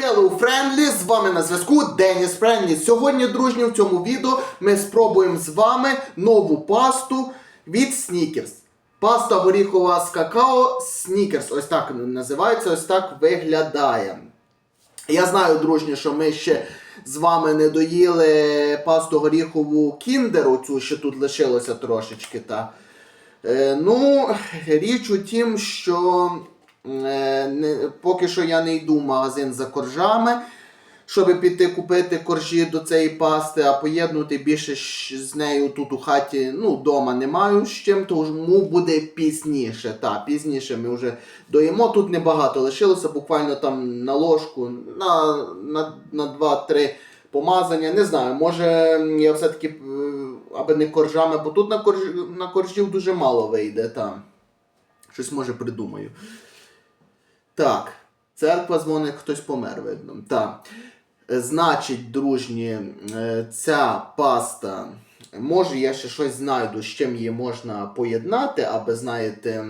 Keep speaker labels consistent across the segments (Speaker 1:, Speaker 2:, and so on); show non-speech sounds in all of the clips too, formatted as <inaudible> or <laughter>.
Speaker 1: Hello Friendly, з вами на зв'язку Деніс Френлі. Сьогодні, дружні, в цьому відео ми спробуємо з вами нову пасту від Snickers. Паста горіхова з какао Snickers. Ось так називається, ось так виглядає. Я знаю, дружні, що ми ще з вами не доїли пасту горіхову кіндеру, цю що тут лишилося трошечки. Та. Е, ну, річ у тім, що поки що я не йду в магазин за коржами, щоб піти купити коржі до цієї пасти, а поєднувати більше з нею тут у хаті, ну, вдома не маю з чим, тому буде пізніше. Та, пізніше ми вже доїмо. Тут небагато лишилося, буквально там на ложку, на, на, на 2-3 помазання. Не знаю, може я все-таки, е, аби не коржами, бо тут на, корж, на коржів дуже мало вийде. Та. Щось може придумаю. Так, церква дзвонить, хтось помер, видно. Так. Значить, дружні, е, ця паста. Може, я ще щось знайду, з чим її можна поєднати, аби, знаєте,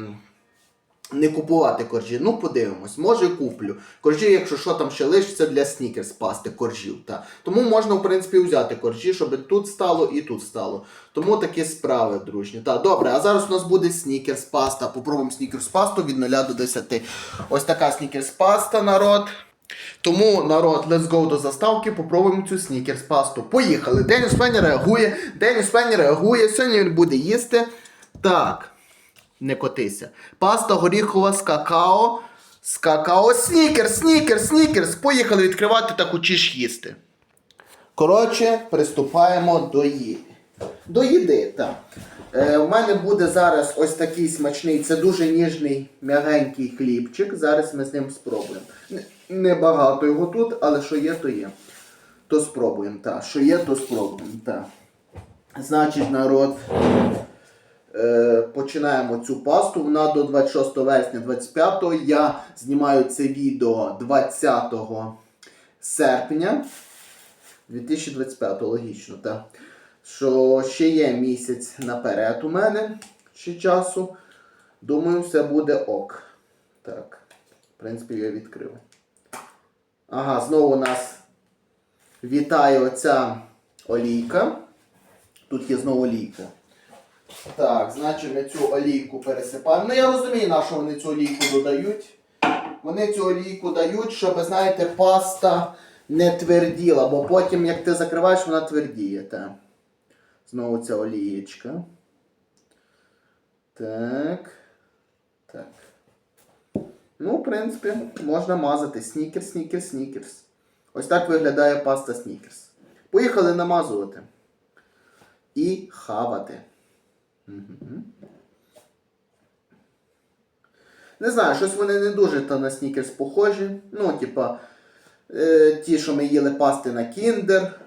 Speaker 1: не купувати коржі. Ну, подивимось, може куплю. Коржі, якщо що там ще лишиться для снікерс пасти коржів. Та. Тому можна, в принципі, взяти коржі, щоб тут стало і тут стало. Тому такі справи, дружні. Так, добре, а зараз у нас буде снікерс паста. Попробуємо снікерс пасту від 0 до 10. Ось така снікерс паста, народ. Тому, народ, let's go до заставки, попробуємо цю снікерс пасту. Поїхали. Деніс Пенні реагує. Деніс Пенні реагує. Сьогодні він буде їсти. Так. Не котися. Паста горіхова з какао. З какао. Снікерс, снікерс, снікерс. Поїхали відкривати та хочеш їсти. Коротше, приступаємо до їди. До їди, так. Е, у мене буде зараз ось такий смачний, це дуже ніжний, м'ягенький хлібчик. Зараз ми з ним спробуємо. Небагато його тут, але що є, то є. То спробуємо, так. Що є, то спробуємо, так. Значить, народ. Е, починаємо цю пасту. Вона до 26 вересня 25 го Я знімаю це відео 20 серпня 2025, логічно, так. Що ще є місяць наперед у мене ще часу. Думаю, все буде ок. Так. В принципі, я відкрив. Ага, знову нас вітає оця олійка. Тут є знову олійка. Так, значить ми цю олійку пересипаємо. Ну я розумію, на що вони цю олійку додають. Вони цю олійку дають, щоб, знаєте, паста не тверділа, бо потім, як ти закриваєш, вона твердіє. Так. Знову ця олієчка. Так. Так. Ну, в принципі, можна мазати. Снікерс, снікерс, снікерс. Ось так виглядає паста снікерс. Поїхали намазувати. І хавати. Не знаю, щось вони не дуже на снікерс похожі. Ну, типа, е, ті, що ми їли пасти на Кіндер,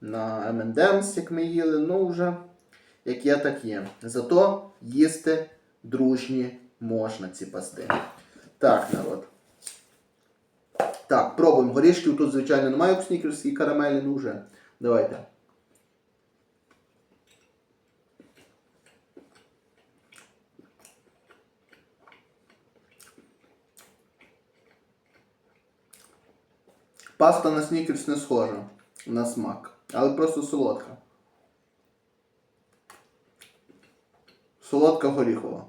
Speaker 1: на M&M's, як ми їли, ну вже як є, так є. Зато їсти дружні можна ці пасти. Так, народ. Так, пробуємо. Горішків тут, звичайно, немає в снікерс і карамелі, ну вже. Давайте. Паста на снікерс не схожа на смак, але просто солодка. Солодка горіхова.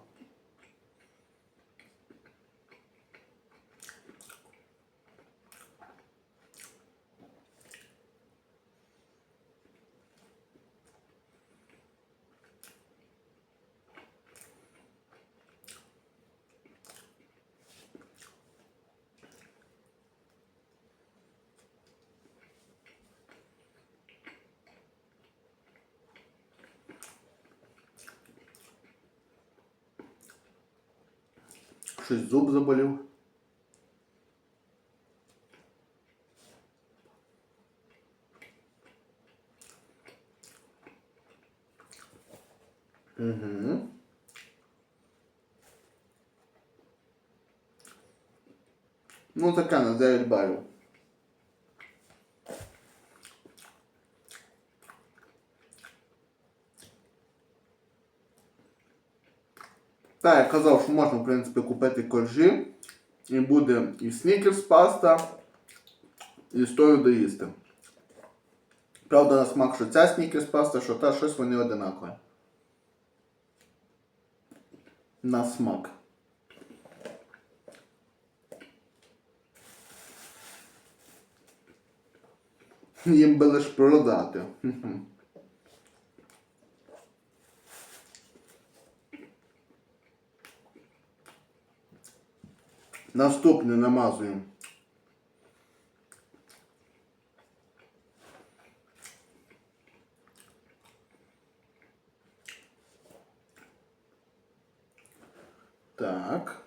Speaker 1: Зуб заболів. Угу. Ну, така на 9 балів. Так, я казав, що можна, в принципі, купити коржі. І буде і снікерс паста, і стою доїсти. Правда, на смак, що ця снікерс паста, що та щось вони одинакові. На смак. Їм би лиш продати. Наступне намазуємо. Так.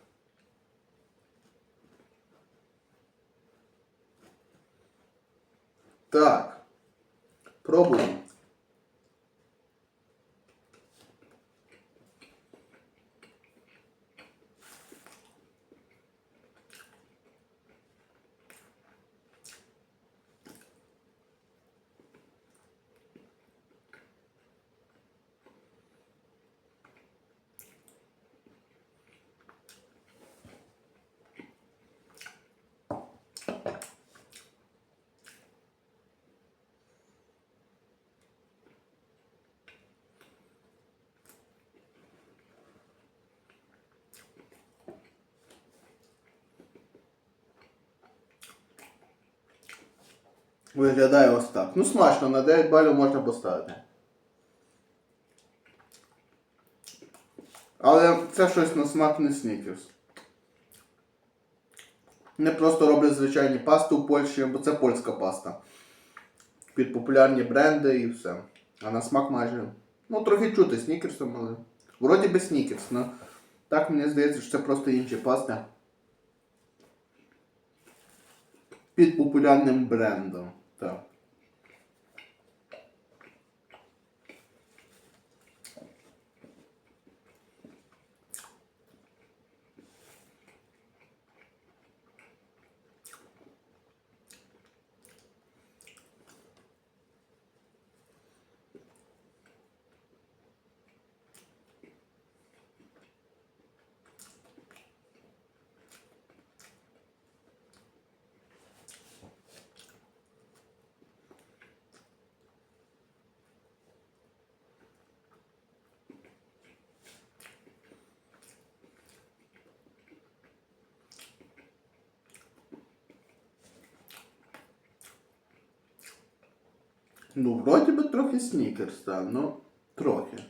Speaker 1: Так. Пробуємо. Виглядає ось так. Ну, смачно, на 9 балів можна поставити. Але це щось на смак не снікерс. Не просто роблять звичайні пасти у Польщі, бо це польська паста. Під популярні бренди і все. А на смак майже. Ну, трохи чути снікерсом, але. Вроді би снікерс, ну. Так мені здається, що це просто інші пасти. Під популярним брендом. Так. Ну, вроді би трохи снікерс, так, ну, трохи.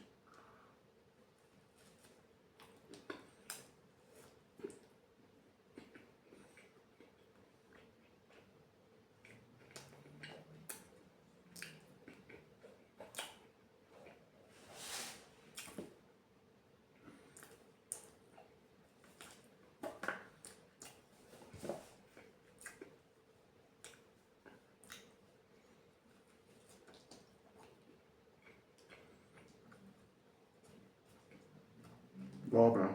Speaker 1: Добре.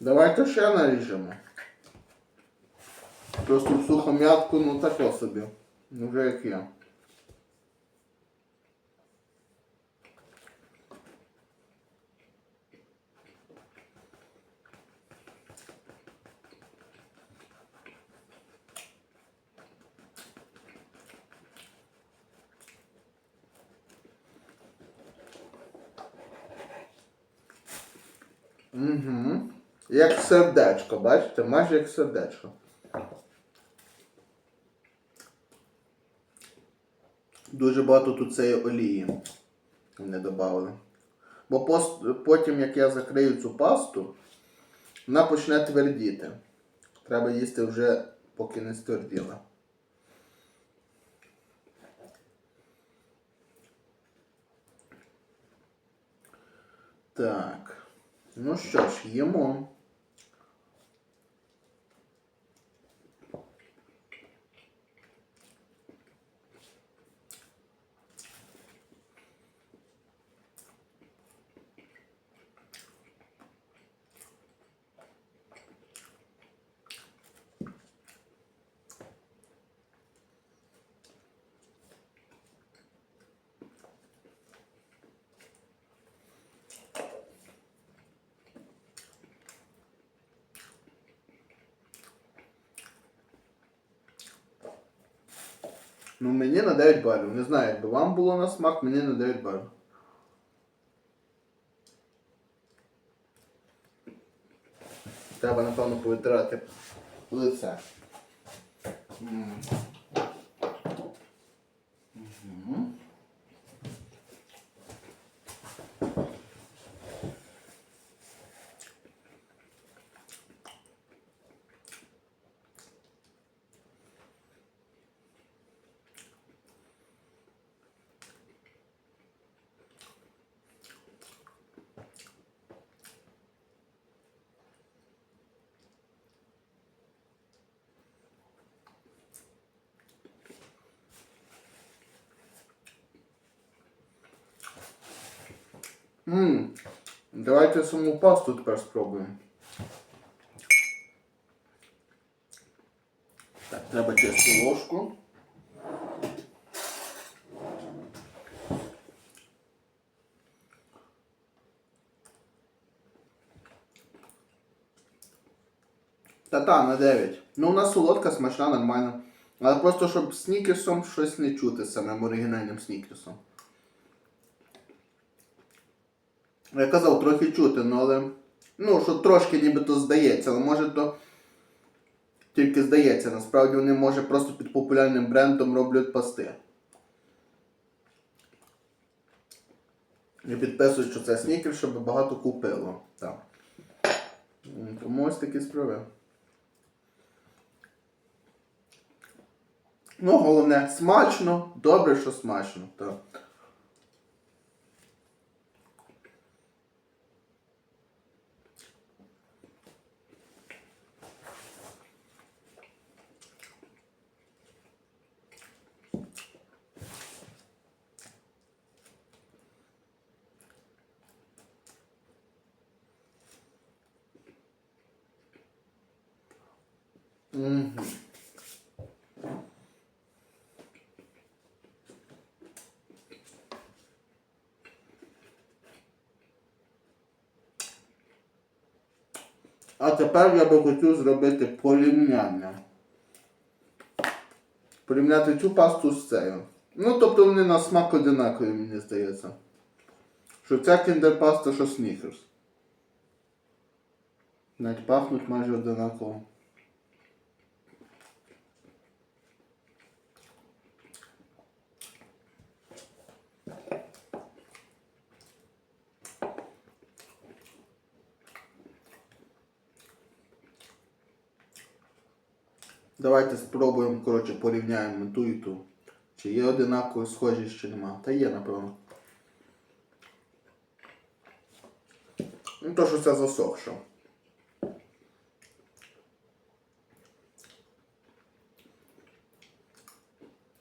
Speaker 1: Давайте ще наріжемо. Просто в сухом'ятку, ну таке собі. Ну вже як є. Угу. Як сердечко, бачите? Майже як сердечко. Дуже багато тут цієї олії не додали. Бо пос- потім, як я закрию цю пасту, вона почне твердіти. Треба їсти вже, поки не стверділа. Так. Ну що ж, їмо. Ну мені на 9 балів. Не знаю, якби вам було на смак, мені на 9 балів. Треба, напевно, повитирати лице. Ммм, давайте саму пасту тепер спробуємо. Так, треба чисту ложку. Та-та, на 9. Ну, вона солодка, смачна, нормальна. Але просто щоб снікерсом щось не чути з самим оригінальним снікерсом. Я казав, трохи чути, ну але. Ну, що трошки нібито здається, але може то тільки здається. Насправді вони може просто під популярним брендом роблять пасти. І підписують, що це снікер, щоб багато купило. Так. Тому ось такі справи. Ну, головне, смачно, добре, що смачно. Так. А тепер я би хотів зробити порівняння. Порівняти цю пасту з цією. Ну, тобто вони на смак одинакові, мені здається. Що ця кіндер-паста, що снікерс. Навіть пахнуть майже одинаково. Давайте спробуємо, коротше, порівняємо ту і ту. Чи є одинаково схожість, чи нема. Та є, напевно. Ну, то, що це засохше.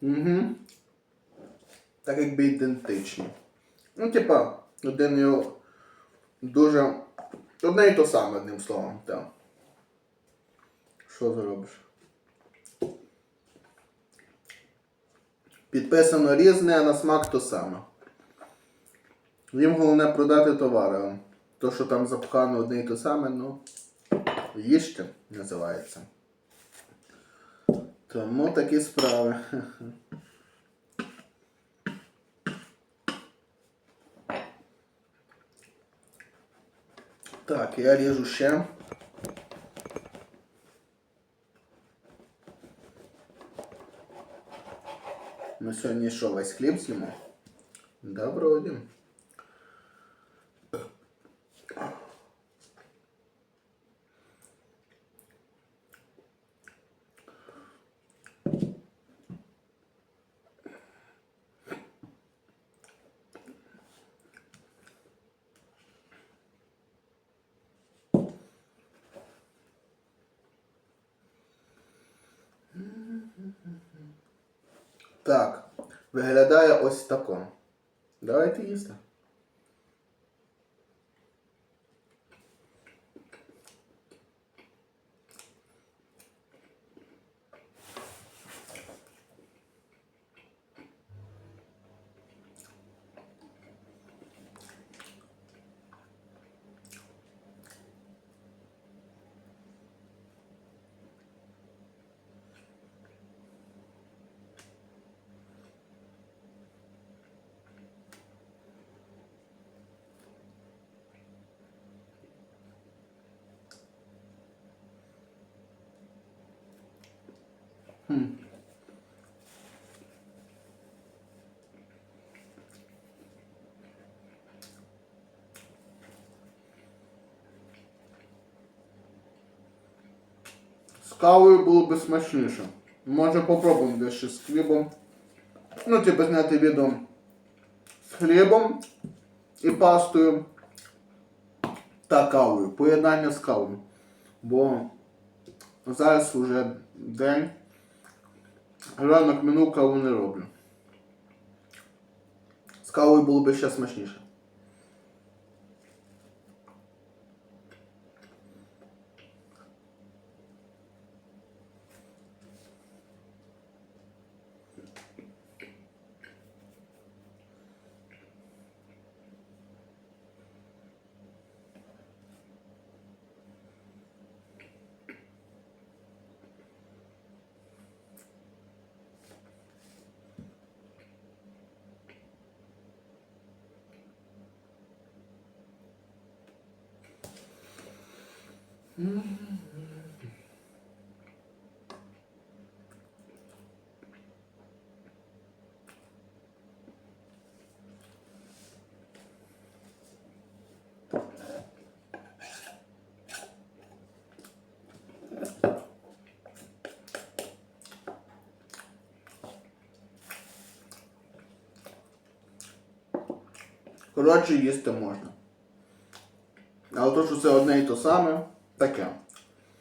Speaker 1: Угу. Так якби ідентичні. Ну, типа, один його дуже. Одне і то саме, одним словом, так. Що зробиш? Підписано різне, а на смак то саме. Їм головне продати товари. То, що там запхано одне і то саме, ну. Їжте називається. Тому такі справи. Так, я ріжу ще. Ми сьогодні що, весь хліб з'їмо? Да, вроді. Так, виглядає ось тако. Давайте їсти. З кавою було би смачніше. Може попробуємо десь ще з хлібом. Ну, типу зняти відео з хлібом і пастою та кавою. Поєднання з кавою. Бо зараз вже день. Ранок минув каву не роблю. З кавою було б ще смачніше. Коротше, їсти можна. Але то, що це одне і то саме, таке.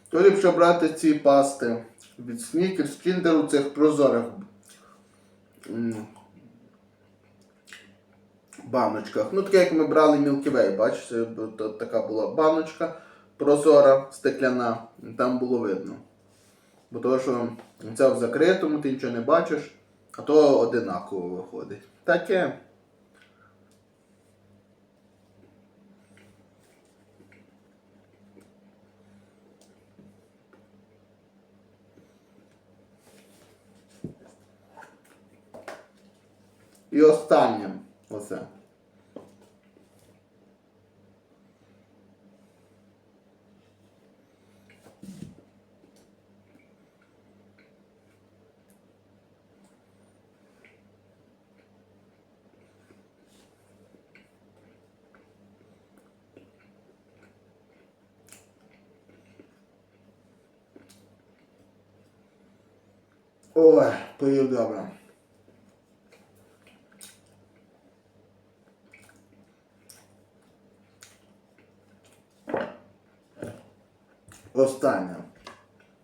Speaker 1: То ліпше брати ці пасти від Snickers, Kinder у цих прозорих баночках. Ну, таке, як ми брали Milky бачите, така була баночка прозора, стекляна, там було видно. Бо то, що це в закритому, ти нічого не бачиш, а то одинаково виходить. Таке. І останнє оце. Ой, поїв добре. Останнє.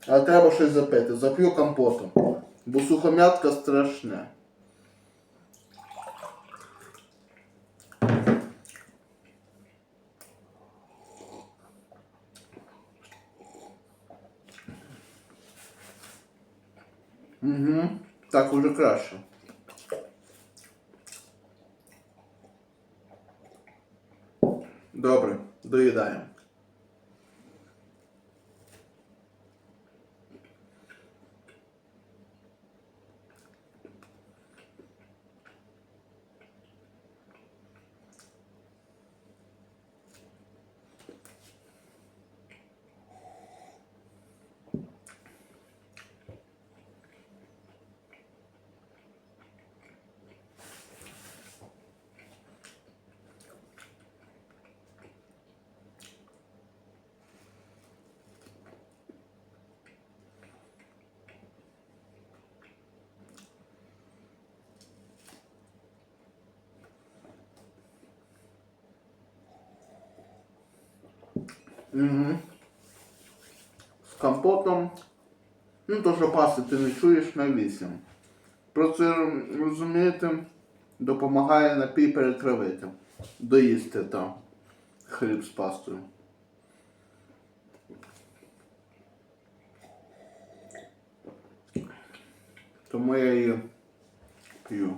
Speaker 1: Але треба щось запити. Зап'ю компотом. Бо сухомятка страшне. Угу. Так уже краще. Добре, доїдаємо. Угу. З компотом. Ну, то, що пасти ти не чуєш на 8. Про це розумієте, допомагає напій перетравити. Доїсти там хліб з пастою. Тому я її п'ю.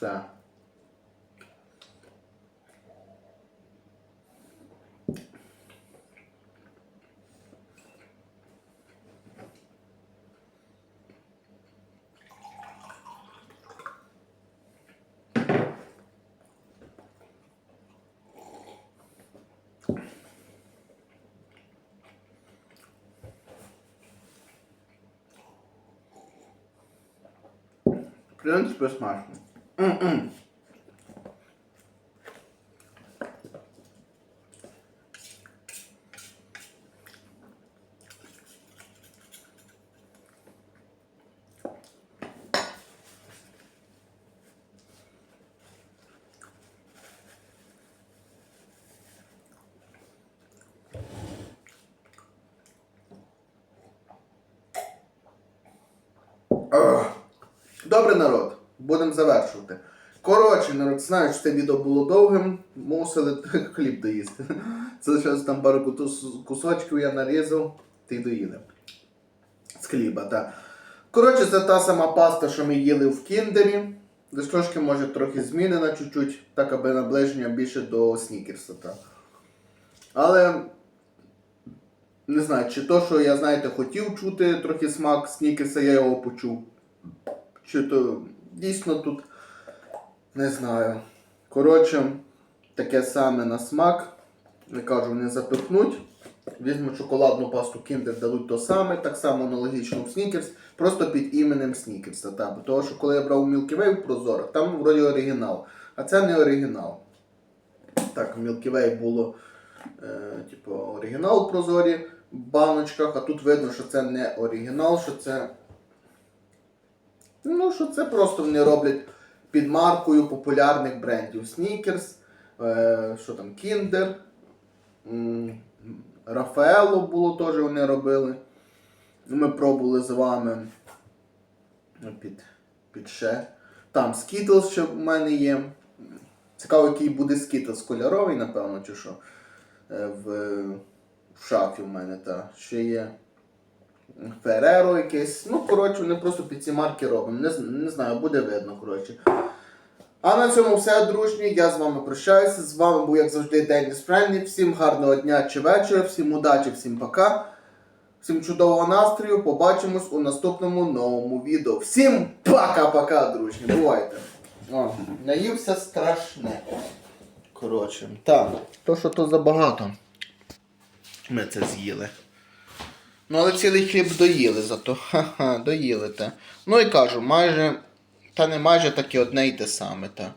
Speaker 1: passar. Grandes personagens. Смачно. М-м. Ах. Добре, народ, будемо завершувати. Коротше, народ, знаю, що це відео було довгим, мусили <laughs> хліб доїсти. Це зараз там пару кусочків я нарізав, ти доїли. З хліба, так. Коротше, це та сама паста, що ми їли в кіндері. Десь трошки, може, трохи змінена чуть-чуть, так аби наближення більше до снікерса. Так. Але не знаю, чи то, що я, знаєте, хотів чути трохи смак снікерса, я його почув. Чи то дійсно тут не знаю. Коротше, таке саме на смак. Я кажу, не запихнуть. Візьмуть шоколадну пасту Kinder, дадуть то саме, так само аналогічно в Снікерс, просто під іменем Снікерса. Та, того, що коли я брав Milky Way в прозорах, там вроді оригінал. А це не оригінал. Так, в Milky Way було е, типу, оригінал в прозорі в баночках, а тут видно, що це не оригінал, що це. Ну, що це просто вони роблять під маркою популярних брендів. Е, що там, Kinder, Рафаело було теж вони робили. Ми пробували з вами ну, під, під ще. Там Skittles ще в мене є. Цікаво, який буде Skittles кольоровий, напевно, чи що. Е, В, в шафі в мене та ще є. Фереро якесь. Ну, коротше, вони просто під ці марки робимо. Не, не знаю, буде видно, коротше. А на цьому все, дружні. Я з вами прощаюся. З вами був, як завжди, Деніс Френлі. Всім гарного дня чи вечора, всім удачі, всім пока. Всім чудового настрою. Побачимось у наступному новому відео. Всім пока-пока, дружні. Бувайте. О, наївся страшне. Коротше, так, то що то забагато. Ми це з'їли. Ну, але цілий хліб доїли зато. Ха-ха, доїли те. Ну і кажу, майже. Та не майже таке одне й те саме. Та.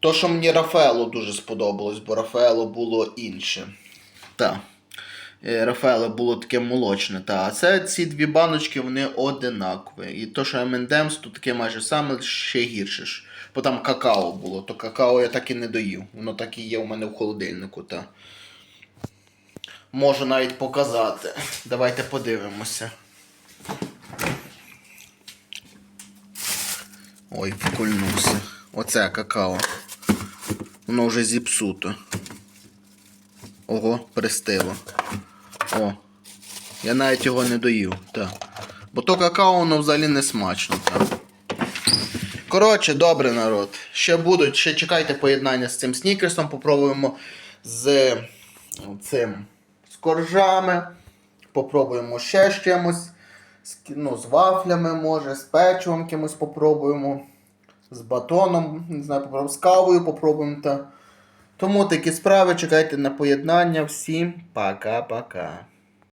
Speaker 1: То, що мені Рафаело дуже сподобалось, бо Рафаело було інше. Та. Е, Рафаело було таке молочне. Та. А це ці дві баночки вони одинакові. І то, що M&M's, то таке майже саме ще гірше. Бо там какао було, то какао я так і не доїв. Воно так і є у мене в холодильнику. Та. Можу навіть показати. Давайте подивимося. Ой, вкольнувся. Оце какао. Воно вже зіпсуто. Ого, пристило. О. Я навіть його не доїв. Так. Бо то какао воно взагалі не смачно. Так. Коротше, добре, народ. Ще будуть, ще чекайте поєднання з цим снікерсом. Попробуємо з цим коржами. Попробуємо ще з чимось. Ну, з вафлями, може, з печивом кимось попробуємо. З батоном, не знаю, попробуємо, з кавою попробуємо. Та. Тому такі справи, чекайте на поєднання. Всім пока-пока.